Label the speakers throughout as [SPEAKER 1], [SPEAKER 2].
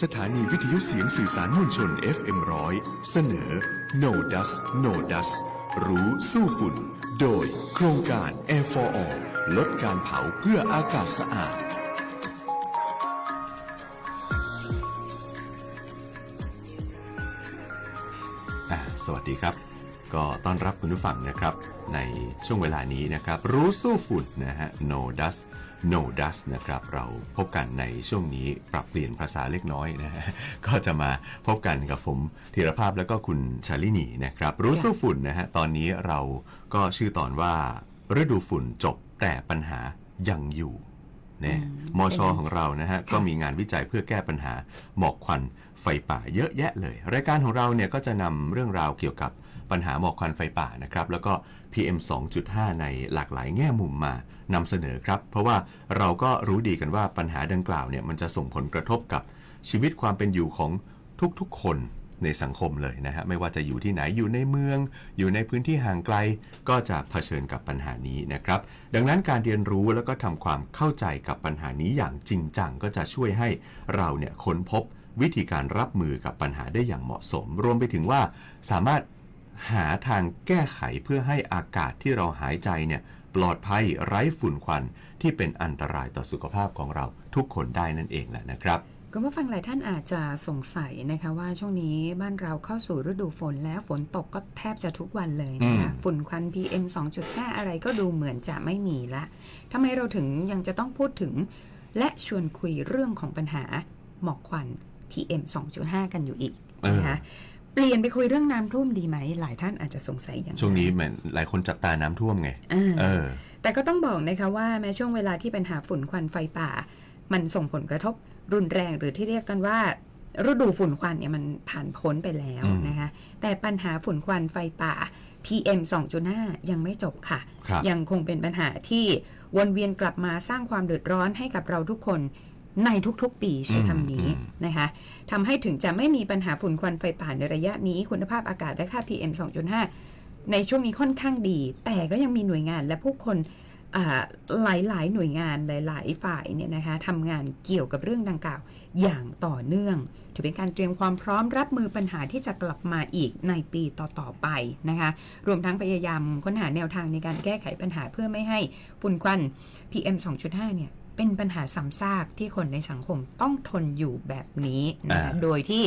[SPEAKER 1] สถานีวิทยุเสียงสื่อสารมวลชน FM ร้อยเสนอ No Dust No Dust รู้สู้ฝุ่น โดยโครงการ Air for All ลดการเผาเพื่ออากาศสะอาด
[SPEAKER 2] อ่าสวัสดีครับ ก็ต้อนรับคุณผู้ฟังนะครับ ในช่วงเวลานี้นะครับ รู้สู้ฝุ่นนะฮะ no dust no dust นะครับ เราพบกันในช่วงนี้ปรับเปลี่ยนภาษาเล็กน้อยนะฮะ ก็จะมาพบกันกับผมธีรภาพแล้วก็คุณชาลินีนะครับ รู้สู้ฝุ่นนะฮะ ตอนนี้เราก็ชื่อตอนว่าฤดูฝุ่นจบแต่ปัญหายังอยู่เนี่ยมชของเรานะฮะ ก็มีงานวิจัยเพื่อแก้ปัญหาหมอกควันไฟป่าเยอะแยะเลย รายการของเราเนี่ยก็จะนำเรื่องราวเกี่ยวกับ ปัญหาหมอกควันไฟป่านะครับแล้วก็ PM 2.5 ในหลากหลายแง่มุมมานำเสนอครับ เพราะว่าเราก็รู้ดีกันว่าปัญหาดังกล่าวเนี่ยมันจะส่งผลกระทบกับชีวิตความเป็นอยู่ของทุกๆ คนในสังคมเลยนะฮะไม่ว่าจะอยู่ที่ไหนอยู่ในเมือง อยู่ในพื้นที่ห่างไกลก็จะเผชิญกับปัญหานี้นะครับ ดังนั้นการเรียนรู้แล้วก็ทำความเข้าใจกับปัญหานี้อย่างจริงจังก็จะช่วยให้เราเนี่ยค้นพบวิธีการรับมือกับปัญหาได้อย่างเหมาะสม รวมไปถึงว่าสามารถ หาทางแก้ไขเพื่อให้อากาศที่เราหายใจเนี่ยปลอดภัยไร้ฝุ่นควันที่เป็นอันตรายต่อสุขภาพของเราทุกคนได้นั่นเองแหละนะครับ
[SPEAKER 3] คุณผู้ฟังหลายท่านอาจจะสงสัยนะคะว่าช่วงนี้บ้านเราเข้าสู่ฤดูฝนแล้วฝนตกก็แทบจะทุกวันเลยนะคะ
[SPEAKER 2] อืม
[SPEAKER 3] ฝุ่นควัน PM 2.5 อะไรก็ดูเหมือนจะไม่มีละทำไมเราถึงยังจะต้องพูดถึง และชวนคุยเรื่องของปัญหาหมอกควัน PM 2.5 กันอยู่อีกนะคะ เปลี่ยนไปคุยเรื่องน้ำท่วมดีไหม หลายท่านอาจจะสงสัยอย่าง
[SPEAKER 2] ช่วงนี้เหมือนหลายคนจับตาน้ำท่วมไง
[SPEAKER 3] อ่า
[SPEAKER 2] เออ
[SPEAKER 3] แต่ก็ต้องบอกนะคะว่าแม้ช่วงเวลาที่ปัญหาฝุ่นควันไฟป่า มันส่งผลกระทบรุนแรงหรือที่เรียกกันว่า ฤดูฝุ่นควันเนี่ยมันผ่านพ้นไปแล้ว
[SPEAKER 2] อืม
[SPEAKER 3] นะคะ แต่ปัญหาฝุ่นควันไฟป่า PM 2.5 ยังไม่จบค่ะ
[SPEAKER 2] ครับ
[SPEAKER 3] ยังคงเป็นปัญหาที่วนเวียนกลับมาสร้างความเดือดร้อนให้กับเราทุกคน ในทุกๆ ปีใช้คำนี้
[SPEAKER 2] อืม
[SPEAKER 3] นะคะทำให้ถึงจะไม่มีปัญหาฝุ่นควันไฟป่าในระยะนี้ คุณภาพอากาศและค่า PM 2.5 ในช่วงนี้ค่อนข้างดี แต่ก็ยังมีหน่วยงานและผู้คนอ่าหลายๆหน่วยงานหลาย ๆ ฝ่ายเนี่ยนะคะทำงานเกี่ยวกับเรื่องดังกล่าวอย่างต่อเนื่อง ถือเป็นการเตรียมความพร้อมรับมือปัญหาที่จะกลับมาอีกในปีต่อ ๆ ไปนะคะรวมทั้งพยายามค้นหาแนวทางในการแก้ไขปัญหาเพื่อไม่ให้ฝุ่นควัน PM 2.5 เนี่ย เป็นปัญหาซ้ำซากที่คนในสังคมต้องทนอยู่แบบนี้นะคะ
[SPEAKER 2] อ่า
[SPEAKER 3] โดยที่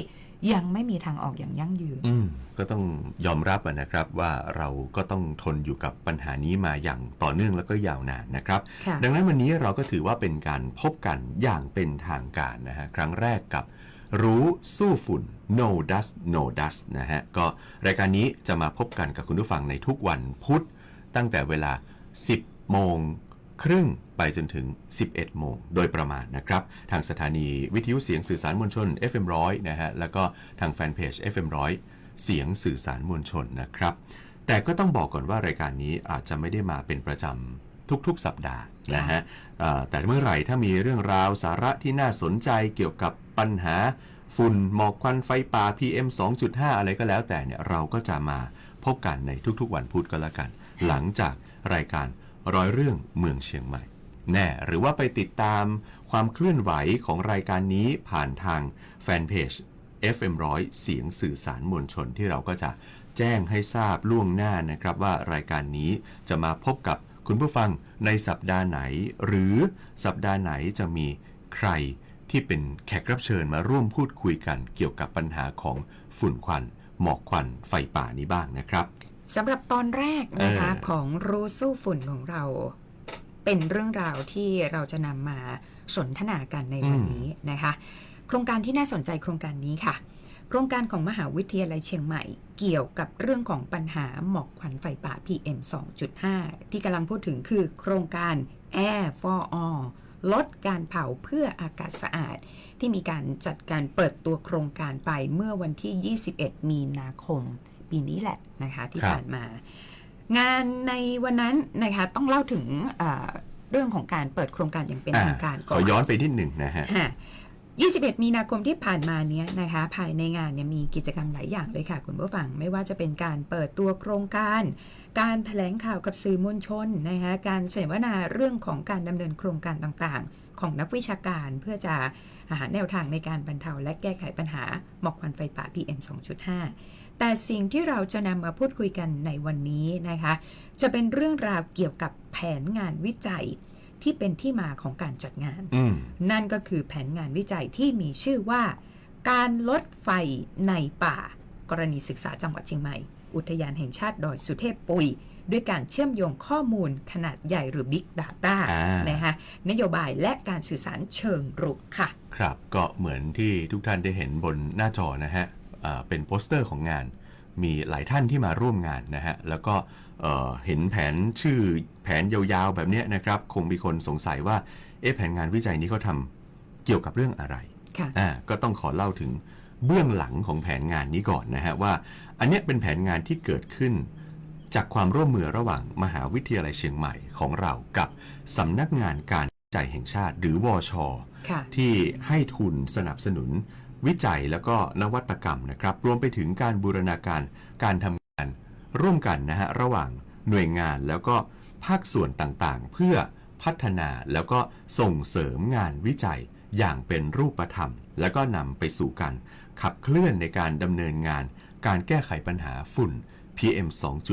[SPEAKER 3] ยังไม่มีทางออกอย่างยั่งยืน
[SPEAKER 2] อืมก็ต้องยอมรับอะนะครับว่าเราก็ต้องทนอยู่กับปัญหานี้มาอย่างต่อเนื่องแล้วก็ยาวนานนะครับ
[SPEAKER 3] ค่ะ
[SPEAKER 2] ดังนั้นวันนี้เราก็ถือว่าเป็นการพบกันอย่างเป็นทางการนะฮะครั้งแรกกับรู้สู้ฝุ่น no dust no dust นะฮะก็รายการนี้จะมาพบกันกับคุณผู้ฟังในทุกวันพุธตั้งแต่เวลา 10 โมง ครึ่งไปจนถึง 11 โมงโดยประมาณนะครับ ทางสถานีวิทยุเสียงสื่อสารมวลชน FM 100 นะฮะ แล้วก็ทางแฟนเพจ FM 100 เสียงสื่อสารมวลชนนะครับ แต่ก็ต้องบอกก่อนว่ารายการนี้อาจจะไม่ได้มาเป็นประจำทุกๆ สัปดาห์นะฮะแต่เมื่อไหร่ถ้ามีเรื่องราวสาระที่น่าสนใจเกี่ยวกับปัญหาฝุ่นหมอกควันไฟป่า PM 2.5 อะไรก็แล้วแต่เนี่ยเราก็จะมาพบกันในทุกๆ วันพุธก็แล้วกัน หลังจากรายการ ร้อยเรื่องเมืองเชียงใหม่ แน่หรือว่าไปติดตามความเคลื่อนไหวของรายการนี้ผ่านทางแฟนเพจ FM100 เสียงสื่อสารมวลชนที่เราก็จะแจ้งให้ทราบล่วงหน้านะครับว่ารายการนี้จะมาพบกับคุณผู้ฟังในสัปดาห์ไหน หรือสัปดาห์ไหนจะมีใครที่เป็นแขกรับเชิญมาร่วมพูดคุยกันเกี่ยวกับปัญหาของฝุ่นควัน หมอกควันไฟป่านี้บ้างนะครับ
[SPEAKER 3] สำหรับตอนแรกนะคะ
[SPEAKER 2] เออ
[SPEAKER 3] ของรู้สู้ฝุ่นของเรา เป็นเรื่องราวที่เราจะนำมาสนทนากันในวันนี้นะคะ โครงการที่น่าสนใจโครงการนี้ค่ะ โครงการของมหาวิทยาลัยเชียงใหม่ เกี่ยวกับเรื่องของปัญหาหมอกควันไฟป่า PM 2.5 ที่กำลังพูดถึงคือโครงการ Air for All ลดการเผาเพื่ออากาศสะอาด ที่มีการจัดการเปิดตัวโครงการไปเมื่อวันที่ 21 มีนาคม ปีนี้แหละนะคะที่
[SPEAKER 2] ครับ
[SPEAKER 3] ผ่านมา งานในวันนั้นนะคะต้องเล่าถึงเอ่อเรื่องของการเปิดโครงการอย่างเป็น
[SPEAKER 2] อ่า
[SPEAKER 3] ทางการ
[SPEAKER 2] ข
[SPEAKER 3] ก่อ
[SPEAKER 2] อนย้อนไปนิดหนึ่งนะฮะ
[SPEAKER 3] ค่ะ21 มีนาคมที่ผ่านมาเนี้ยนะคะ ภายในงานเนี่ยมีกิจกรรมหลายอย่างเลยค่ะ คุณผู้ฟัง ไม่ว่าจะเป็นการเปิดตัวโครงการ การแถลงข่าวกับสื่อมวลชนนะคะการเสวนาเรื่องของการดำเนินโครงการต่างๆ ของนักวิชาการเพื่อจะหาแนวทางในการบรรเทาและแก้ไขปัญหาหมอกควันไฟป่า PM 2.5 แต่สิ่งที่เราจะนำมาพูดคุยกันในวันนี้นะคะ จะเป็นเรื่องราวเกี่ยวกับแผนงานวิจัยที่เป็นที่มาของการจัดงาน
[SPEAKER 2] อืม
[SPEAKER 3] นั่นก็คือแผนงานวิจัยที่มีชื่อว่า การลดไฟในป่า กรณีศึกษาจังหวัดเชียงใหม่ อุทยานแห่งชาติดอยสุเทพปุย ด้วยการเชื่อมโยงข้อมูลขนาดใหญ่หรือ Big Data
[SPEAKER 2] อ่าน
[SPEAKER 3] นะคะนโยบายและการสื่อสารเชิงรุกค่ะ
[SPEAKER 2] ครับก็เหมือนที่ทุกท่านได้เห็นบนหน้าจอนะฮะอ่า เป็นโปสเตอร์ของงาน มีหลายท่านที่มาร่วมงานนะฮะ แล้วก็เอ่อเห็นแผนชื่อแผนยาวๆแบบเนี้ยนะครับ คงมีคนสงสัยว่า เอ๊ะแผนงานวิจัยนี้เขาทำเกี่ยวกับเรื่องอะไร
[SPEAKER 3] ค่ะ
[SPEAKER 2] อ่าก็ต้องขอเล่าถึงเบื้องหลังของแผนงานนี้ก่อนนะฮะว่า อันเนี้ยเป็นแผนงานที่เกิดขึ้น จากความร่วมมือระหว่างมหาวิทยาลัยเชียงใหม่ของเรากับสำนักงานการวิจัยแห่งชาติ หรือวอช
[SPEAKER 3] ค่ะ
[SPEAKER 2] ที่ให้ทุนสนับสนุน วิจัยแล้วก็นวัตกรรมนะครับ รวมไปถึงการบูรณาการการทำงานร่วมกันนะฮะระหว่างหน่วยงานแล้วก็ภาคส่วนต่างๆ เพื่อพัฒนาแล้วก็ส่งเสริมงานวิจัยอย่างเป็นรูปธรรม แล้วก็นำไปสู่การขับเคลื่อนในการดำเนินงาน การแก้ไขปัญหาฝุ่น PM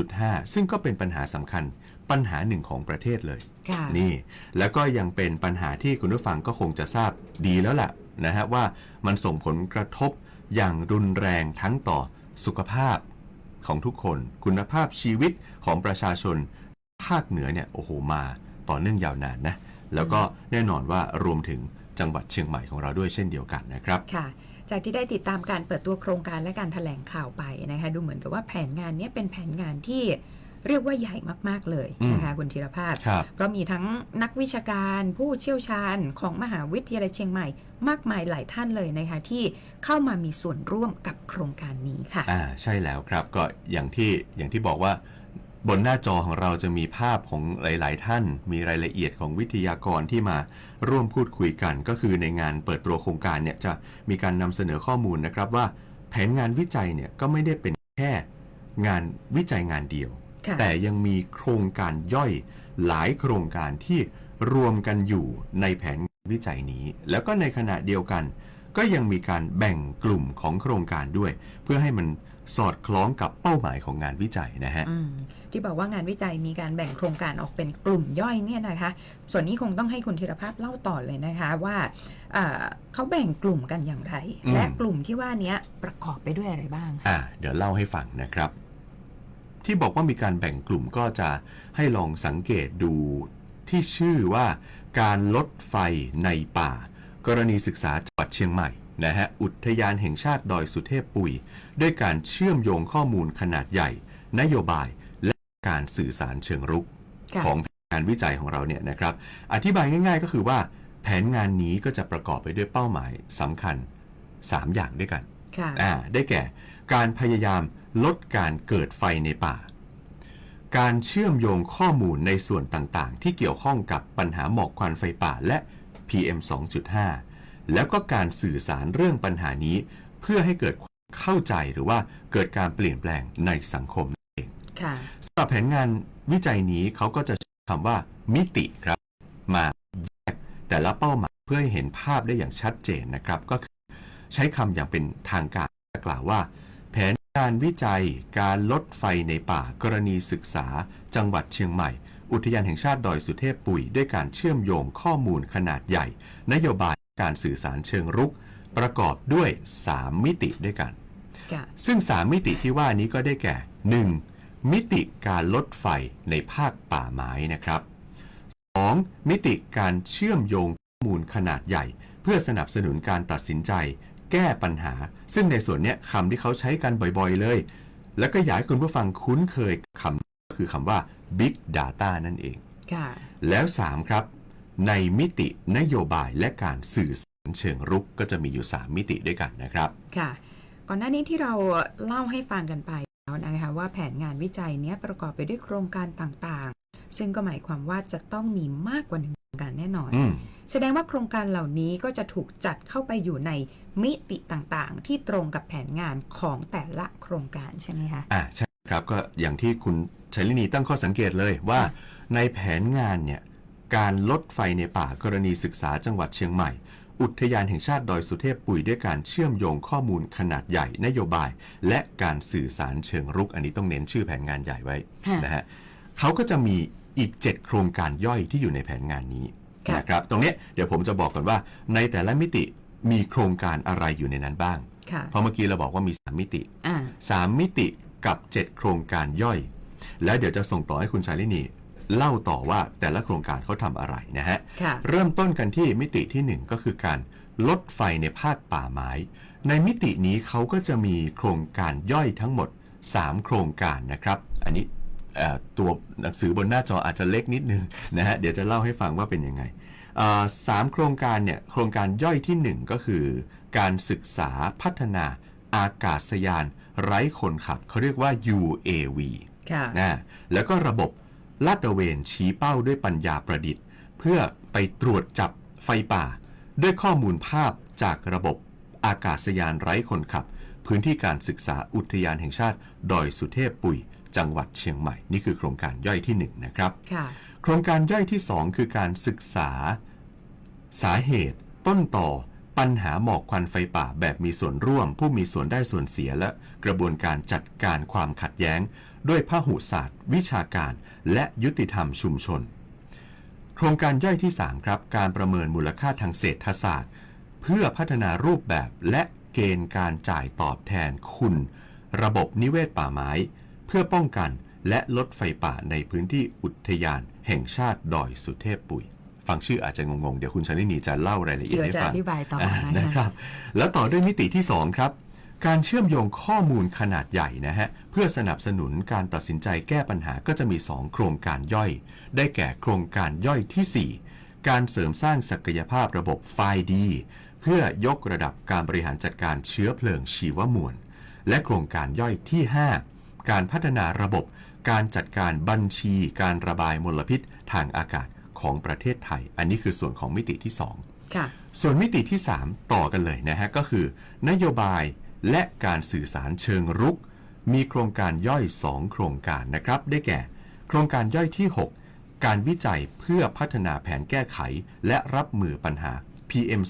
[SPEAKER 2] 2.5 ซึ่งก็เป็นปัญหาสำคัญปัญหาหนึ่งของประเทศเลย
[SPEAKER 3] ค่ะ
[SPEAKER 2] นี่ แล้วก็ยังเป็นปัญหาที่คุณผู้ฟังก็คงจะทราบดีแล้วแหละ นะฮะว่ามันส่งผลกระทบอย่างรุนแรงทั้งต่อสุขภาพของทุกคน คุณภาพชีวิตของประชาชน ภาคเหนือเนี่ยโอ้โหมาต่อเนื่องยาวนานนะ แล้วก็แน่นอนว่ารวมถึงจังหวัดเชียงใหม่ของเราด้วยเช่นเดียวกันนะครับ
[SPEAKER 3] ค่ะจากที่ได้ติดตามการเปิดตัวโครงการและการถแถลงข่าวไปนะคะดูเหมือนกับว่าแผนงานเนี้ยเป็นแผนงานที่ เรียกว่าใหญ่มาก ๆ เลยนะคะคุณธีรภาพ
[SPEAKER 2] ครับ
[SPEAKER 3] เพราะมีทั้งนักวิชาการผู้เชี่ยวชาญของมหาวิทยาลัยเชียงใหม่ มากมายหลายท่านเลยนะคะที่เข้ามามีส่วนร่วมกับโครงการนี้ค่ะ
[SPEAKER 2] อ่าใช่แล้วครับก็อย่างที่อย่างที่บอกว่าบนหน้าจอของเราจะมีภาพของหลาย ๆ ท่าน มีรายละเอียดของวิทยากรที่มาร่วมพูดคุยกัน ก็คือในงานเปิดตัวโครงการเนี่ยจะมีการนำเสนอข้อมูลนะครับว่า แผนงานวิจัยเนี่ยก็ไม่ได้เป็นแค่งานวิจัยงานเดียว
[SPEAKER 3] ค่ะ
[SPEAKER 2] แต่ยังมีโครงการย่อยหลายโครงการที่รวมกันอยู่ในแผนวิจัยนี้ แล้วก็ในขณะเดียวกัน ก็ยังมีการแบ่งกลุ่มของโครงการด้วย เพื่อให้มันสอดคล้องกับเป้าหมายของงานวิจัยนะฮะ
[SPEAKER 3] อืมที่บอกว่างานวิจัยมีการแบ่งโครงการออกเป็นกลุ่มย่อยเนี่ยนะคะ ส่วนนี้คงต้องให้คุณธีรภาพเล่าต่อเลยนะคะว่าเอ่อเขาแบ่งกลุ่มกันอย่างไร
[SPEAKER 2] อืม
[SPEAKER 3] และกลุ่มที่ว่าเนี้ยประกอบไปด้วยอะไรบ้าง
[SPEAKER 2] อ่าเดี๋ยวเล่าให้ฟังนะครับ ที่บอกว่ามีการแบ่งกลุ่มก็จะให้ลองสังเกตดูที่ชื่อว่าการลดไฟในป่า กรณีศึกษาจังหวัดเชียงใหม่นะฮะอุทยานแห่งชาติดอยสุเทพปุย ด้วยการเชื่อมโยงข้อมูลขนาดใหญ่ นโยบายและการสื่อสารเชิงรุก
[SPEAKER 3] ค่ะ
[SPEAKER 2] ของแผนงานวิจัยของเราเนี่ยนะครับ อธิบายง่าย ๆ ก็คือว่า แผนงานนี้ก็จะประกอบไปด้วยเป้าหมายสำคัญ 3 อย่างด้วยกัน
[SPEAKER 3] ค่ะ
[SPEAKER 2] อ่าได้แก่ การพยายาม ลดการเกิดไฟในป่า การเชื่อมโยงข้อมูลในส่วนต่างๆ ที่เกี่ยวข้องกับปัญหาหมอกควันไฟป่าและ PM 2.5 แล้วก็การสื่อสารเรื่องปัญหานี้ เพื่อให้เกิดความเข้าใจหรือว่าเกิดการเปลี่ยนแปลงในสังคม
[SPEAKER 3] ค่ะ
[SPEAKER 2] สำหรับแผนงานวิจัยนี้เขาก็จะใช้คำว่า มิติครับ มาแยกแต่ละเป้าหมายเพื่อให้เห็นภาพได้อย่างชัดเจนนะครับ ก็คือใช้คำอย่างเป็นทางการกล่าวว่าแผน การวิจัยการลดไฟในป่ากรณีศึกษา จังหวัดเชียงใหม่ อุทยานแห่งชาติดอยสุเทพปุยด้วยการเชื่อมโยงข้อมูลขนาดใหญ่ นโยบายการสื่อสารเชิงรุก ประกอบด้วย 3 มิติด้วยกัน
[SPEAKER 3] ค่ะ
[SPEAKER 2] ซึ่ง 3 มิติที่ว่านี้ก็ได้แก่ 1. มิติการลดไฟในภาคป่าไม้นะครับ 2. มิติการเชื่อมโยงข้อมูลขนาดใหญ่ เพื่อสนับสนุนการตัดสินใจ แก้ปัญหา ซึ่งในส่วนเนี้ยคำที่เขาใช้กันบ่อยๆเลย แล้วก็อยากให้คุณผู้ฟังคุ้นเคยกับคำก็คือคำว่า Big Data นั่นเอง
[SPEAKER 3] ค่ะ
[SPEAKER 2] แล้ว 3 ครับ ในมิตินโยบายและการสื่อสารเชิงรุกก็จะมีอยู่ 3 มิติด้วยกันนะครับ
[SPEAKER 3] ค่ะ ก่อนหน้านี้ที่เราเล่าให้ฟังกันไปแล้วนะคะว่าแผนงานวิจัยเนี้ยประกอบไปด้วยโครงการต่างๆ ซึ่งก็หมายความว่าจะต้องมีมากกว่าหนึ่ง การแน่นอน
[SPEAKER 2] อืม
[SPEAKER 3] แสดงว่าโครงการเหล่านี้ก็จะถูกจัดเข้าไปอยู่ในมิติต่างๆ ที่ตรงกับแผนงานของแต่ละโครงการใช่ไหมคะ
[SPEAKER 2] อ่าใช่ครับก็อย่างที่คุณชัยลินีตั้งข้อสังเกตเลยว่าในแผนงานเนี่ยการลดไฟในป่ากรณีศึกษาจังหวัดเชียงใหม่ อุทยานแห่งชาติดอยสุเทพปุ๋ยด้วยการเชื่อมโยงข้อมูลขนาดใหญ่นโยบาย และการสื่อสารเชิงรุก อันนี้ต้องเน้นชื่อแผนงานใหญ่ไว้
[SPEAKER 3] ค่ะ
[SPEAKER 2] นะฮะเขาก็จะมี อีก 7 โครงการย่อยที่อยู่ในแผนงานนี้
[SPEAKER 3] ค่ะ
[SPEAKER 2] นะครับตรงเนี้ยเดี๋ยวผมจะบอกก่อนว่า ในแต่ละมิติมีโครงการอะไรอยู่ในนั้นบ้าง
[SPEAKER 3] ค่ะ
[SPEAKER 2] เพราะเมื่อกี้เราบอกว่ามี 3 มิติ
[SPEAKER 3] อ่า
[SPEAKER 2] 3มิติกับ 7 โครงการย่อย แล้วเดี๋ยวจะส่งต่อให้คุณชายลินีเล่าต่อว่าแต่ละโครงการเขาทำอะไรนะฮะ
[SPEAKER 3] ค่ะ
[SPEAKER 2] เริ่มต้นกันที่มิติที่ 1 ก็คือการลดไฟในภาคป่าไม้ ในมิตินี้เขาก็จะมีโครงการย่อยทั้งหมด 3 โครงการนะครับ อันนี้เอ่อ ตัวหนังสือบนหน้าจออาจจะเล็กนิดนึงนะฮะเดี๋ยวจะเล่าให้ฟังว่าเป็นยังไงเอ่อสามโครงการเนี่ยโครงการย่อยทีหนึ่1 ก็คือ การศึกษาพัฒนาอากาศยาน ไร้คนขับเขาเรียกว่า UAV
[SPEAKER 3] ค่ะ
[SPEAKER 2] นะแล้วก็ระบบลาดตระเวนชี้เป้าด้วยปัญญาประดิษฐ์ เพื่อไปตรวจจับไฟป่า ด้วยข้อมูลภาพจากระบบอากาศยานไร้คนขับ พื้นที่การศึกษาอุทยานแห่งชาติ ดอยสุเทพปุ๋ย จังหวัดเชียงใหม่ นี่คือโครงการย่อยที่ 1 นะครับ
[SPEAKER 3] ค่ะ
[SPEAKER 2] โครงการย่อยที่ 2 คือการศึกษาสาเหตุ ต้นต่อปัญหาหมอกควันไฟป่าแบบมีส่วนร่วม ผู้มีส่วนได้ส่วนเสียและกระบวนการจัดการความขัดแย้ง ด้วยพหุศาสตร์ วิชาการ และยุติธรรมชุมชน โครงการย่อยที่ 3 ครับ การประเมินมูลค่าทางเศรษฐศาสตร์ เพื่อพัฒนารูปแบบและเกณฑ์การจ่ายตอบแทนคุณ ระบบนิเวศป่าไม้เพื่อป้องกันและลดไฟป่าในพื้นที่อุทยานแห่งชาติดอยสุเทพปุ๋ย ฟังชื่ออาจจะงงๆ เดี๋ยวคุณชลินีจะเล่ารายละเอียด
[SPEAKER 3] เดี๋ยว
[SPEAKER 2] ให้
[SPEAKER 3] จะ
[SPEAKER 2] ฟั
[SPEAKER 3] องธิบายต่อ
[SPEAKER 2] อ่า
[SPEAKER 3] นะ
[SPEAKER 2] นะค
[SPEAKER 3] คะ
[SPEAKER 2] รับ แล้วต่อด้วยมิติที่ 2 ครับ การเชื่อมโยงข้อมูลขนาดใหญ่นะฮะ เพื่อสนับสนุนการตัดสินใจแก้ปัญหาก็จะมี 2 โครงการย่อย ได้แก่โครงการย่อยทีสี่4 การเสริมสร้างศักยภาพระบบไฟดี เพื่อยกระดับการบริหารจัดการเชื้อเพลิงชีวมวล และโครงการย่อยที่ 5 การพัฒนาระบบ การจัดการบัญชี การระบายมลพิษทางอากาศของประเทศไทย อันนี้คือส่วนของมิติที่ 2
[SPEAKER 3] ค่ะ
[SPEAKER 2] ส่วนมิติที่ 3 ต่อกันเลยนะฮะ ก็คือ นโยบายและการสื่อสารเชิงรุก มีโครงการย่อย 2 โครงการนะครับ ได้แก่ โครงการย่อยที่ 6 การวิจัยเพื่อพัฒนาแผนแก้ไข และรับมือปัญหา PM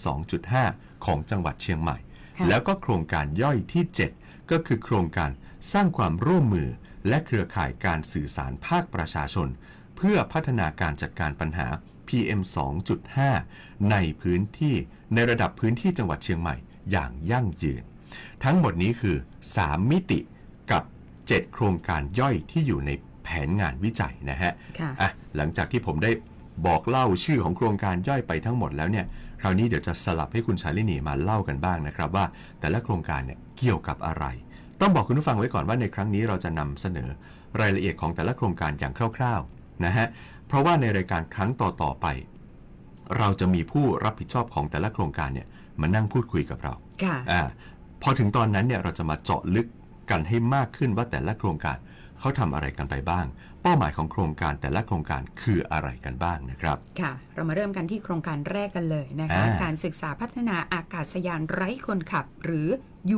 [SPEAKER 2] 2.5 ของจังหวัดเชียงใหม่
[SPEAKER 3] ค่ะ
[SPEAKER 2] แล้วก็โครงการย่อยที่ 7 ก็คือโครงการ สร้างความร่วมมือและเครือข่ายการสื่อสารภาคประชาชน เพื่อพัฒนาการจัดการปัญหา PM 2.5 ในพื้นที่ในระดับพื้นที่จังหวัดเชียงใหม่อย่างยั่งยืน ทั้งหมดนี้คือ 3 มิติกับ 7 โครงการย่อยที่อยู่ในแผนงานวิจัยนะฮะ
[SPEAKER 3] ค่ะ
[SPEAKER 2] อะหลังจากที่ผมได้บอกเล่าชื่อของโครงการย่อยไปทั้งหมดแล้วเนี่ยคราวนี้เดี๋ยวจะสลับให้คุณชาลินีมาเล่ากันบ้างนะครับว่า แต่ละโครงการเนี่ยเกี่ยวกับอะไร ต้องบอกคุณผู้ฟังไว้ก่อนว่าในครั้งนี้เราจะนำเสนอรายละเอียดของแต่ละโครงการอย่างคร่าวๆนะฮะเพราะว่าในรายการครั้งต่อๆไป เราจะมีผู้รับผิดชอบของแต่ละโครงการเนี่ยมานั่งพูดคุยกับเรา
[SPEAKER 3] ค่ะ
[SPEAKER 2] อ่าพอถึงตอนนั้นเนี่ยเราจะมาเจาะลึกกันให้มากขึ้นว่าแต่ละโครงการเขาทำอะไรกันไปบ้าง เป้าหมายของโครงการแต่ละโครงการคืออะไรกันบ้างนะครับ
[SPEAKER 3] ค่ะ เรามาเริ่มกันที่โครงการแรกกันเลยนะคะ
[SPEAKER 2] อ่า
[SPEAKER 3] การศึกษาพัฒนาอากาศยานไร้คนขับหรือ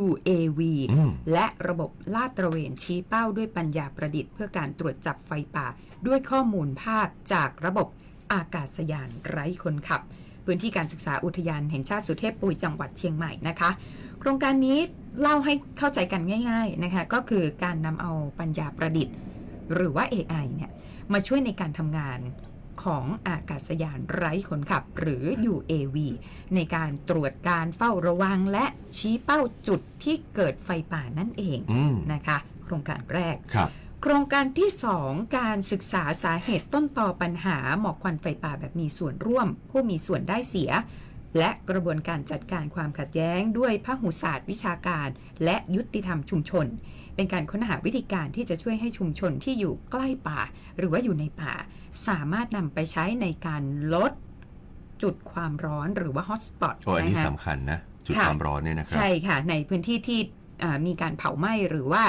[SPEAKER 3] UAV
[SPEAKER 2] อืม
[SPEAKER 3] และระบบลาดตระเวนชี้เป้าด้วยปัญญาประดิษฐ์เพื่อการตรวจจับไฟป่า ด้วยข้อมูลภาพจากระบบอากาศยานไร้คนขับ พื้นที่การศึกษาอุทยานแห่งชาติสุเทพปุยจังหวัดเชียงใหม่นะคะ โครงการนี้เล่าให้เข้าใจกันง่าย ๆนะคะ ก็คือการนำเอาปัญญาประดิษฐ์ หรือว่า AI เนี่ยมาช่วยในการทำงานของอากาศยานไร้คนขับหรือ UAV ในการตรวจการเฝ้าระวังและชี้เป้าจุดที่เกิดไฟป่านั่นเอง
[SPEAKER 2] อืม
[SPEAKER 3] นะคะ โครงการแรก
[SPEAKER 2] ครับ
[SPEAKER 3] โครงการที่ 2 การศึกษาสาเหตุต้นต่อปัญหาหมอกควันไฟป่าแบบมีส่วนร่วม ผู้มีส่วนได้เสีย และกระบวนการจัดการความขัดแย้งด้วยพหุศาสตร์วิชาการ และยุติธรรมชุมชน เป็นการค้นหาวิธีการที่จะช่วยให้ชุมชนที่อยู่ใกล้ป่า หรือว่าอยู่ในป่า สามารถนำไปใช้ในการลดจุดความร้อนหรือว่าฮอตสปอต
[SPEAKER 2] โอ้อันนี้
[SPEAKER 3] นะคะ
[SPEAKER 2] สำคัญนะ จุด
[SPEAKER 3] ค่ะ
[SPEAKER 2] ความร้อนเนี่ยนะครับ
[SPEAKER 3] ใช่ค่ะ ในพื้นที่ที่อ่ามีการเผาไหม้หรือว่า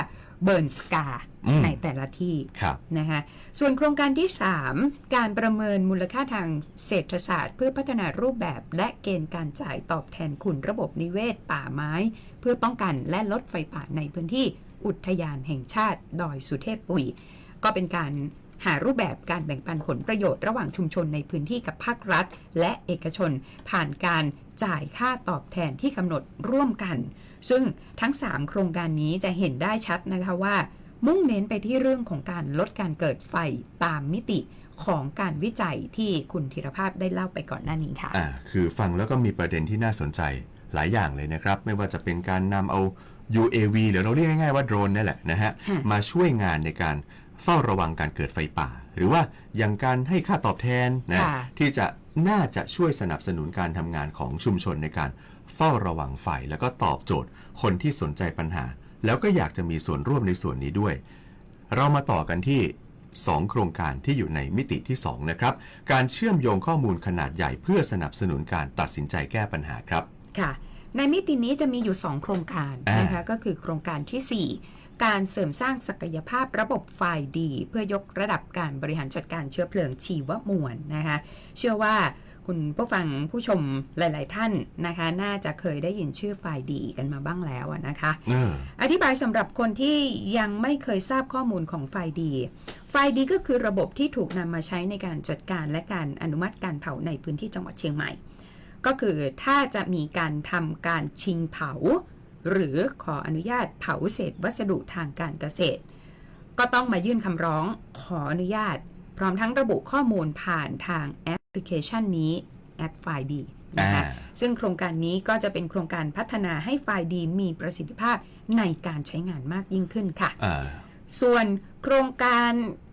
[SPEAKER 3] เบิร์นสกา
[SPEAKER 2] อืม
[SPEAKER 3] ในแต่ละที่
[SPEAKER 2] ครับ
[SPEAKER 3] นะคะส่วนโครงการที่ 3 การประเมินมูลค่าทางเศรษฐศาสตร์ เพื่อพัฒนารูปแบบและเกณฑ์การจ่ายตอบแทนคุณระบบนิเวศ ป่าไม้ เพื่อป้องกันและลดไฟป่าในพื้นที่ อุทยานแห่งชาติดอยสุเทพปุย ก็เป็นการหารูปแบบการแบ่งปันผลประโยชน์ระหว่างชุมชนในพื้นที่กับภาครัฐ และเอกชน ผ่านการจ่ายค่าตอบแทนที่กำหนดร่วมกัน ซึ่งทั้ง 3 โครงการนี้จะเห็นได้ชัดนะคะว่า มุ่งเน้นไปที่เรื่องของการลดการเกิดไฟตามมิติของการวิจัยที่คุณธีรภาพได้เล่าไปก่อนหน้านี้ค่ะ
[SPEAKER 2] อ่าคือฟังแล้วก็มีประเด็นที่น่าสนใจหลายอย่างเลยนะครับ ไม่ว่าจะเป็นการนำเอา UAV หรือเราเรียกง่ายๆว่าโดรนนี่แหละนะฮะ
[SPEAKER 3] ค่ะ
[SPEAKER 2] มาช่วยงานในการเฝ้าระวังการเกิดไฟป่า หรือว่าอย่างการให้ค่าตอบแทนนะ
[SPEAKER 3] ค่ะ
[SPEAKER 2] ที่จะน่าจะช่วยสนับสนุนการทำงานของชุมชนในการเฝ้าระวังไฟแล้วก็ตอบโจทย์ คนที่สนใจปัญหา แล้วก็อยากจะมีส่วนร่วมในส่วนนี้ด้วย เรามาต่อกันที่ 2 โครงการที่อยู่ในมิติที่ 2 นะครับ การเชื่อมโยงข้อมูลขนาดใหญ่เพื่อสนับสนุนการตัดสินใจแก้ปัญหาครับ
[SPEAKER 3] ค่ะ ในมิตินี้จะมีอยู่ 2 โครงการ
[SPEAKER 2] อ่าน
[SPEAKER 3] นะคะก็คือโครงการทีสี่ 4 การเสริมสร้างศักยภาพระบบไฟดี เพื่อยกระดับการบริหารจัดการเชื้อเพลิงชีวมวลนะคะเชื่อว่าคุณผู้ฟังผู้ชมหลาย ๆ ท่านนะคะ น่าจะเคยได้ยินชื่อไฟดีกันมาบ้างแล้วอะนะคะ
[SPEAKER 2] เออ
[SPEAKER 3] อธิบายสำหรับคนที่ยังไม่เคยทราบข้อมูลของไฟดี ไฟดีก็คือระบบที่ถูกนำมาใช้ในการจัดการและการอนุมัติการเผาในพื้นที่จังหวัดเชียงใหม่ ก็คือถ้าจะมีการทำการชิงเผา หรือขออนุญาตเผาเศษวัสดุทางการเกษตร ก็ต้องมายื่นคำร้องขออนุญาต พร้อมทั้งระบุข้อมูลผ่านทางแอปพลิเคชันนี้แอปไฟดีนะคะ
[SPEAKER 2] อ่า
[SPEAKER 3] ซึ่งโครงการนี้ก็จะเป็นโครงการพัฒนาให้ไฟล์ดีมีประสิทธิภาพในการใช้งานมากยิ่งขึ้นค่ะ
[SPEAKER 2] อ่า
[SPEAKER 3] ส่วนโครงการเอ่อ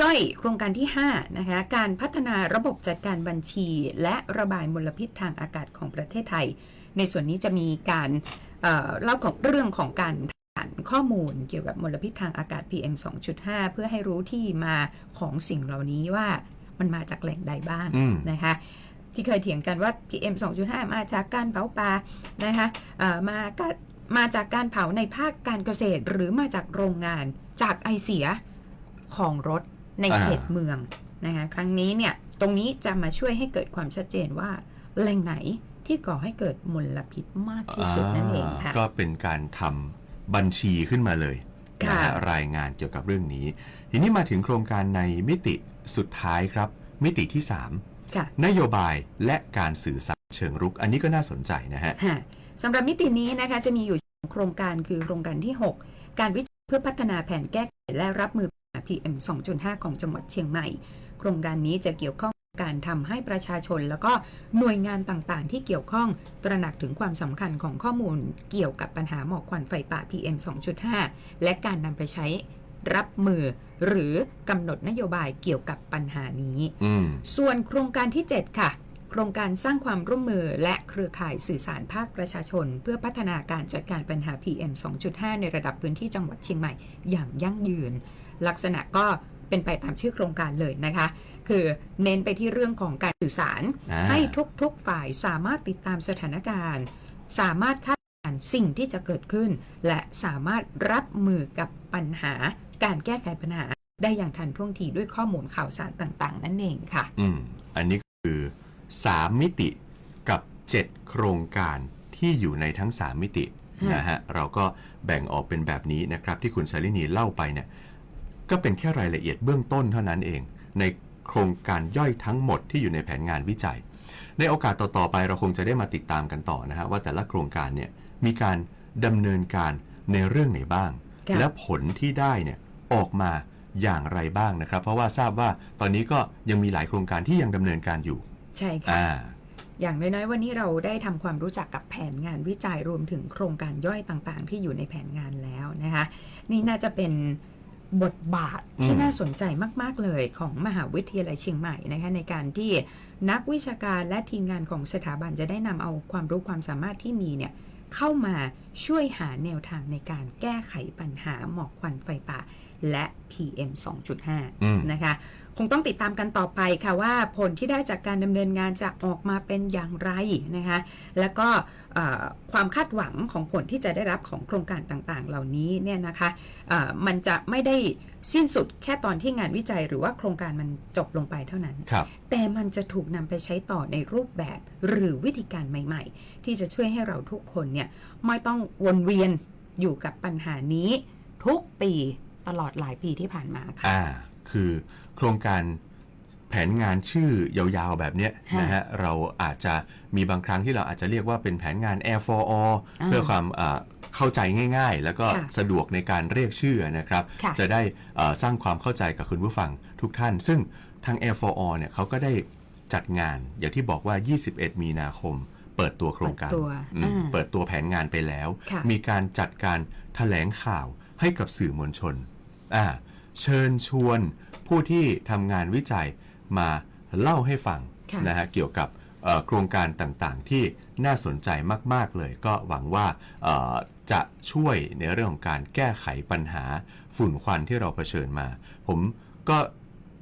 [SPEAKER 3] ย่อยโครงการที่ 5 นะคะ การพัฒนาระบบจัดการบัญชี และระบายมลพิษทางอากาศของประเทศไทย ในส่วนนี้จะมีการเอ่อเล่าของเรื่องของการฐานข้อมูลเกี่ยวกับมลพิษทางอากาศ PM 2.5 เพื่อให้รู้ที่มาของสิ่งเหล่านี้ว่ามันมาจากแหล่งใดบ้าง
[SPEAKER 2] อืม
[SPEAKER 3] นะคะที่เคยเถียงกันว่า PM 2.5 มาจากการเผาป่านะคะเอ่อมาก็มาจากการเผาในภาคการเกษตรหรือมาจากโรงงานจากไอเสีย ของรถใน
[SPEAKER 2] อ่า
[SPEAKER 3] เขตเมืองนะคะครั้งนี้เนี่ยตรงนี้จะมาช่วยให้เกิดความชัดเจนว่าแหล่งไหนที่ก่อให้เกิดมลพิษมากที่สุดนั่นเองค่ะ
[SPEAKER 2] ก็เป็นการทำบัญชีขึ้นมาเลย
[SPEAKER 3] ค่ะ
[SPEAKER 2] นะฮะรายงานเกี่ยวกับเรื่องนี้ ทีนี้มาถึงโครงการในมิติสุดท้ายครับ มิติที่3
[SPEAKER 3] ค่ะ
[SPEAKER 2] นโยบายและการสื่อสารเชิงรุก อันนี้ก็น่าสนใจนะฮะ
[SPEAKER 3] ค่ะสำหรับมิตินี้นะคะจะมีอยู่สองโครงการคือโครงการที่ 6 การวิจัยเพื่อพัฒนาแผนแก้ไขและรับมือปัญหา PM 2.5 ของจังหวัดเชียงใหม่ โครงการนี้จะเกี่ยวข้องกับการทำให้ประชาชนแล้วก็หน่วยงานต่างๆ ที่เกี่ยวข้องตระหนักถึงความสำคัญของข้อมูลเกี่ยวกับปัญหาหมอกควันไฟป่า PM 2.5 และการนำไปใช้รับมือหรือกำหนดนโยบายเกี่ยวกับปัญหานี้
[SPEAKER 2] อืม
[SPEAKER 3] ส่วนโครงการที่ 7 ค่ะ โครงการสร้างความร่วมมือและเครือข่ายสื่อสารภาคประชาชน เพื่อพัฒนาการจัดการปัญหา PM 2.5 ในระดับพื้นที่จังหวัดเชียงใหม่อย่างยั่งยืน ลักษณะก็เป็นไปตามชื่อโครงการเลยนะคะ คือเน้นไปที่เรื่องของการสื่อสาร
[SPEAKER 2] อ่า
[SPEAKER 3] ให้ทุกๆฝ่ายสามารถติดตามสถานการณ์ สามารถคาดการณ์สิ่งที่จะเกิดขึ้น และสามารถรับมือกับปัญหา การแก้ไขปัญหา ได้อย่างทันท่วงทีด้วยข้อมูลข่าวสารต่าง ๆ นั่นเองค่ะ
[SPEAKER 2] อืม อันนี้คือ 3 มิติกับ 7 โครงการที่อยู่ในทั้ง 3 มิติ
[SPEAKER 3] ค่ะ
[SPEAKER 2] นะฮะเราก็แบ่งออกเป็นแบบนี้นะครับ ที่คุณชาลินีเล่าไปเนี่ย ก็เป็นแค่รายละเอียดเบื้องต้นเท่านั้นเอง ในโครงการย่อยทั้งหมดที่อยู่ในแผนงานวิจัย ในโอกาสต่อๆไปเราคงจะได้มาติดตามกันต่อนะฮะว่าแต่ละโครงการเนี่ยมีการดำเนินการในเรื่องไหนบ้าง
[SPEAKER 3] ค่ะ
[SPEAKER 2] และผลที่ได้เนี่ยออกมาอย่างไรบ้างนะครับ เพราะว่าทราบว่าตอนนี้ก็ยังมีหลายโครงการที่ยังดำเนินการอยู่
[SPEAKER 3] ใช่ค่ะ
[SPEAKER 2] อ่า
[SPEAKER 3] อย่างน้อยๆ วันนี้เราได้ทำความรู้จักกับแผนงานวิจัยรวมถึงโครงการย่อยต่างๆ ที่อยู่ในแผนงานแล้วนะคะนี่น่าจะเป็น บทบาทที่
[SPEAKER 2] อืม
[SPEAKER 3] น่าสนใจมาก ๆ เลยของมหาวิทยาลัยเชียงใหม่นะคะในการที่นักวิชาการและทีมงานของสถาบันจะได้นำเอาความรู้ความสามารถที่มีเนี่ยเข้ามา ช่วยหาแนวทางในการแก้ไขปัญหาหมอกควันไฟป่าและ PM
[SPEAKER 2] อืม
[SPEAKER 3] 2.5 นะคะ คงต้องติดตามกันต่อไปค่ะว่าผลที่ได้จากการดำเนินงานจะออกมาเป็นอย่างไรนะคะ แล้วก็เอ่อความคาดหวังของผลที่จะได้รับของโครงการต่างๆ เหล่านี้เนี่ยนะคะเอ่อมันจะไม่ได้สิ้นสุดแค่ตอนที่งานวิจัยหรือว่าโครงการมันจบลงไปเท่านั้น
[SPEAKER 2] ครับ
[SPEAKER 3] แต่มันจะถูกนำไปใช้ต่อในรูปแบบหรือวิธีการใหม่ ๆ ที่จะช่วยให้เราทุกคนเนี่ยไม่ต้องวนเวียนอยู่กับปัญหานี้ทุกปีตลอดหลายปีที่ผ่านมาค่ะ
[SPEAKER 2] อ่า คือโครงการแผนงานชื่อยาวๆแบบเนี้ย
[SPEAKER 3] ค่ะ
[SPEAKER 2] นะฮะเราอาจจะมีบางครั้งที่เราอาจจะเรียกว่าเป็นแผนงาน Air for All
[SPEAKER 3] อ่า
[SPEAKER 2] เพื่อความอ่าเข้าใจง่าย ๆ แล้วก็
[SPEAKER 3] ค่ะ
[SPEAKER 2] สะดวกในการเรียกชื่อนะครับ
[SPEAKER 3] ค่ะ
[SPEAKER 2] จะได้เอ่อสร้างความเข้าใจกับคุณผู้ฟังทุกท่าน ซึ่งทาง Air for All เนี่ยเขาก็ได้จัดงานอย่างที่บอกว่า 21 มีนาคม เปิดตัวโครงการ
[SPEAKER 3] เปิดตัว
[SPEAKER 2] อืม
[SPEAKER 3] อ่า
[SPEAKER 2] เปิดตัวแผนงานไปแล้ว
[SPEAKER 3] ค่ะ
[SPEAKER 2] มีการจัดการแถลงข่าวให้กับสื่อมวลชนอ่าเชิญชวนผู้ที่ทำงานวิจัยมาเล่าให้ฟัง
[SPEAKER 3] ค่ะ
[SPEAKER 2] นะฮะเกี่ยวกับเอ่อโครงการต่างๆ ที่น่าสนใจมาก ๆ เลย ก็หวังว่าเอ่อจะช่วยในเรื่องของการแก้ไขปัญหาฝุ่นควันที่เราเผชิญมา ผมก็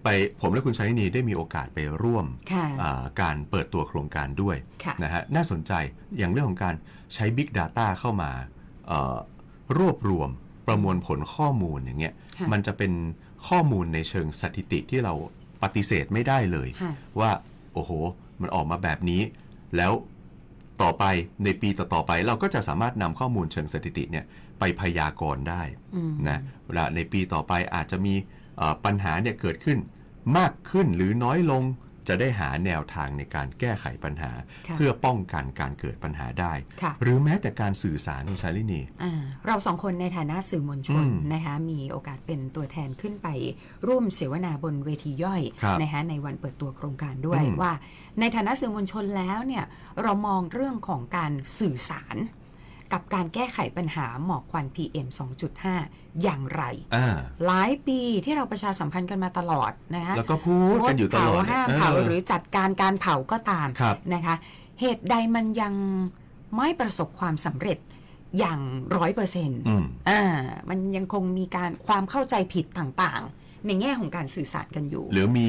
[SPEAKER 2] ไปผมและคุณชัยนีได้มีโอกาสไปร่วม
[SPEAKER 3] ค่ะ
[SPEAKER 2] อ่าการเปิดตัวโครงการด้วย
[SPEAKER 3] ค่ะ
[SPEAKER 2] นะฮะน่าสนใจอย่างเรื่องของการใช้ Big Data เข้ามาเอ่อรวบรวมประมวลผลข้อมูลอย่างเงี้ย
[SPEAKER 3] ค่ะ
[SPEAKER 2] มันจะเป็นข้อมูลในเชิงสถิติที่เราปฏิเสธไม่ได้เลย
[SPEAKER 3] ค่ะ
[SPEAKER 2] ว่า โอ้โห มันออกมาแบบนี้ แล้วต่อไปในปีต่อๆไปเราก็จะสามารถนำข้อมูลเชิงสถิติเนี่ยไปพยากรณ์ได้
[SPEAKER 3] อืม
[SPEAKER 2] นะเวลาในปีต่อไปอาจจะมีเอ่อปัญหาเนี่ยเกิดขึ้น มากขึ้นหรือน้อยลงจะได้หาแนวทางในการแก้ไขปัญหา
[SPEAKER 3] ค่ะ
[SPEAKER 2] เพื่อป้องกันการเกิดปัญหาได้
[SPEAKER 3] ค่ะ
[SPEAKER 2] หรือแม้แต่การสื่อสารคุณชาลินี
[SPEAKER 3] อ่าเราสองคนในฐานะสื่อมวลชน
[SPEAKER 2] อืม
[SPEAKER 3] นะคะมีโอกาสเป็นตัวแทนขึ้นไปร่วมเสวนาบนเวทีย่อย
[SPEAKER 2] ครับ
[SPEAKER 3] นะคะในวันเปิดตัวโครงการด้วย
[SPEAKER 2] อืม
[SPEAKER 3] ว่า ในฐานะสื่อมวลชนแล้วเนี่ยเรามองเรื่องของการสื่อสาร กับการแก้ไขปัญหาหมอกควัน PM 2.5 อย่างไร
[SPEAKER 2] อ่า
[SPEAKER 3] หลายปีที่เราประชาสัมพันธ์กันมาตลอดนะคะ
[SPEAKER 2] แล้วก็พูดกันอยู่ตลอด
[SPEAKER 3] งดเผาห้ามเผา
[SPEAKER 2] นี่ย
[SPEAKER 3] หรือจัดการการเผาก็ตาม
[SPEAKER 2] ครับ
[SPEAKER 3] นะคะ เหตุใดมันยังไม่ประสบความสำเร็จอย่างร้อยเปอร์เซ็นต์
[SPEAKER 2] อืม
[SPEAKER 3] อ่า มันยังคงมีการความเข้าใจผิดต่างๆ ในแง่ของการสื่อสารกันอยู่
[SPEAKER 2] หรือมี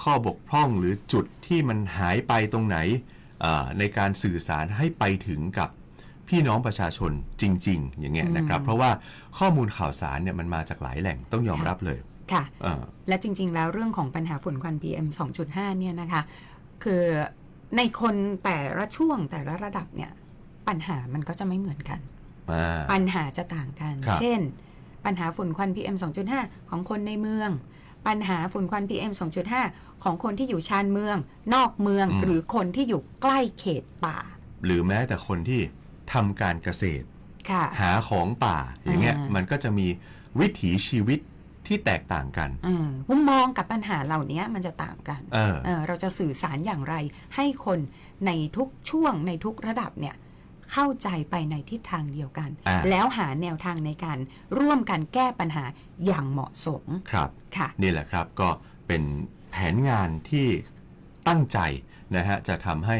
[SPEAKER 2] ข้อบกพร่องหรือจุดที่มันหายไปตรงไหนเอ่อในการสื่อสารให้ไปถึงกับ พี่น้องประชาชนจริง ๆ อย่างเงี้ยนะครับ
[SPEAKER 3] อืม
[SPEAKER 2] เพราะว่าข้อมูลข่าวสารเนี่ยมันมาจากหลายแหล่งต้องยอมรับเลย
[SPEAKER 3] ค่ะ
[SPEAKER 2] เออ
[SPEAKER 3] และจริง ๆ แล้วเรื่องของปัญหาฝุ่นควัน PM 2.5 เนี่ยนะคะ คือในคนแต่ละช่วงแต่ละระดับเนี่ย ปัญหามันก็จะไม่เหมือนกัน
[SPEAKER 2] อ่า
[SPEAKER 3] ปัญหาจะต่างกัน
[SPEAKER 2] ครับ
[SPEAKER 3] เช่น ปัญหาฝุ่นควัน PM 2.5 ของคนในเมือง ปัญหาฝุ่นควัน PM 2.5 ของคนที่อยู่ชานเมือง นอกเมืองหรือคนที่อยู่ใกล้เขตป่า
[SPEAKER 2] หรือแม้แต่คนที่ ทำการเกษตร
[SPEAKER 3] ค่ะ
[SPEAKER 2] หาของป่าอย่างเงี้ย
[SPEAKER 3] อ่ามั
[SPEAKER 2] มันก็จะมีวิถีชีวิตที่แตกต่างกัน
[SPEAKER 3] เออมุมมองกับปัญหาเหล่านี้มันจะต่างกัน
[SPEAKER 2] เออ
[SPEAKER 3] เออเราจะสื่อสารอย่างไร ให้คนในทุกช่วงในทุกระดับเนี่ยเข้าใจไปในทิศทางเดียวกัน
[SPEAKER 2] อ่า
[SPEAKER 3] แล้วหาแนวทางในการร่วมกันแก้ปัญหาอย่างเหมาะสม
[SPEAKER 2] ครับ
[SPEAKER 3] ค่ะ
[SPEAKER 2] นี่แหละครับก็เป็นแผนงานที่ตั้งใจนะฮะจะทำให้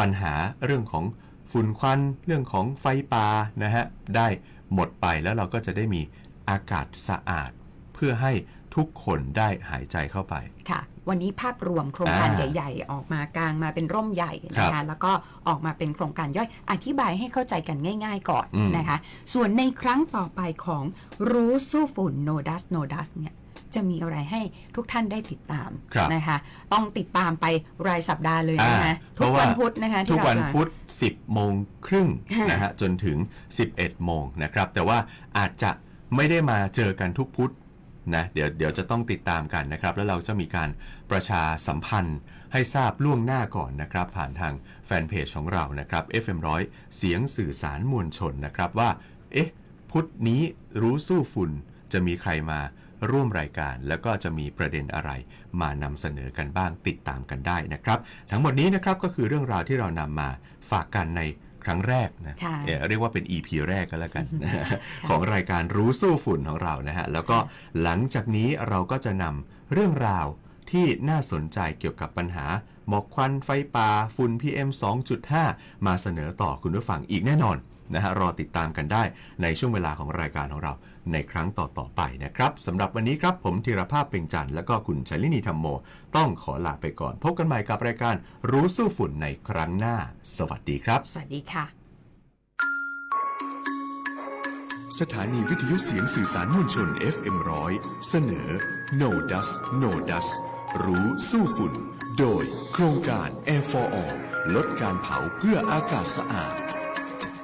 [SPEAKER 2] ปัญหาเรื่องของ ฝุ่นควันเรื่องของไฟป่านะฮะได้หมดไปแล้วเราก็จะได้มีอากาศสะอาด เพื่อให้ทุกคนได้หายใจเข้าไป
[SPEAKER 3] ค่ะ วันนี้ภาพรวมโครงการ
[SPEAKER 2] อ่า
[SPEAKER 3] ใหญ่ ๆ ออกมากลางมาเป็นร่มใหญ่นะ
[SPEAKER 2] ครั
[SPEAKER 3] คะ
[SPEAKER 2] บ
[SPEAKER 3] แล้วก็ออกมาเป็นโครงการย่อยอธิบายให้เข้าใจกันง่าย ๆ ก่อน
[SPEAKER 2] อืม
[SPEAKER 3] นะคะ ส่วนในครั้งต่อไปของรู้สู้ฝุ่น no dust no dust เนี่ย จะมีอะไรให้ทุกท่านได้ติดตาม
[SPEAKER 2] ครับ
[SPEAKER 3] นะคะ ต้องติดตามไปรายสัปดาห์เลยนะคะ
[SPEAKER 2] อ่า
[SPEAKER 3] ทุกวันพุธนะคะ
[SPEAKER 2] ทุ
[SPEAKER 3] ที่
[SPEAKER 2] ก
[SPEAKER 3] เรา
[SPEAKER 2] วัน
[SPEAKER 3] จะ
[SPEAKER 2] พุธ 10 โมงครึ่ง
[SPEAKER 3] ค่ะ
[SPEAKER 2] นะฮะจนถึง 11 โมงนะครับ แต่ว่าอาจจะไม่ได้มาเจอกันทุกพุธนะเดี๋ยวเดี๋ยวจะต้องติดตามกันนะครับ แล้วเราจะมีการประชาสัมพันธ์ให้ทราบล่วงหน้าก่อนนะครับ ผ่านทางแฟนเพจของเรานะครับ FM100 เสียงสื่อสารมวลชนนะครับว่า เอ๊ะ พุธนี้รู้สู้ฝุ่นจะมีใครมา ร่วมรายการ แล้วก็จะมีประเด็นอะไร มานำเสนอกันบ้างติดตามกันได้นะครับ ทั้งหมดนี้นะครับก็คือเรื่องราวที่เรานำมาฝากกันในครั้งแรกนะ
[SPEAKER 3] ค่ะ
[SPEAKER 2] เอ่อเรียกว่าเป็น EP แรกก็แล้วกันนะฮะของรายการรู้สู้ฝุ่นของเรานะฮะแล้วก็หลังจากนี้เราก็จะนำเรื่องราวที่น่าสนใจเกี่ยวกับปัญหาหมอกควันไฟป่าฝุ่น PM 2.5 มาเสนอต่อคุณผู้ฟังอีกแน่นอน นะฮะรอติดตามกันได้ในช่วงเวลาของรายการของเราในครั้งต่อๆไปนะครับสำหรับวันนี้ครับผมธีรภาพเป่งจันทร์และก็คุณชัยลินีธรรมโม ต้องขอลาไปก่อน พบกันใหม่กับรายการรู้สู้ฝุ่นในครั้งหน้า สวัสดีครับ
[SPEAKER 3] สวัสดีค่ะ
[SPEAKER 1] สถานีวิทยุเสียงสื่อสารมวลชน FM ร้อยเสนอ No Dust No Dust รู้สู้ฝุ่น โดยโครงการ Air for All ลดการเผาเพื่ออากาศสะอาด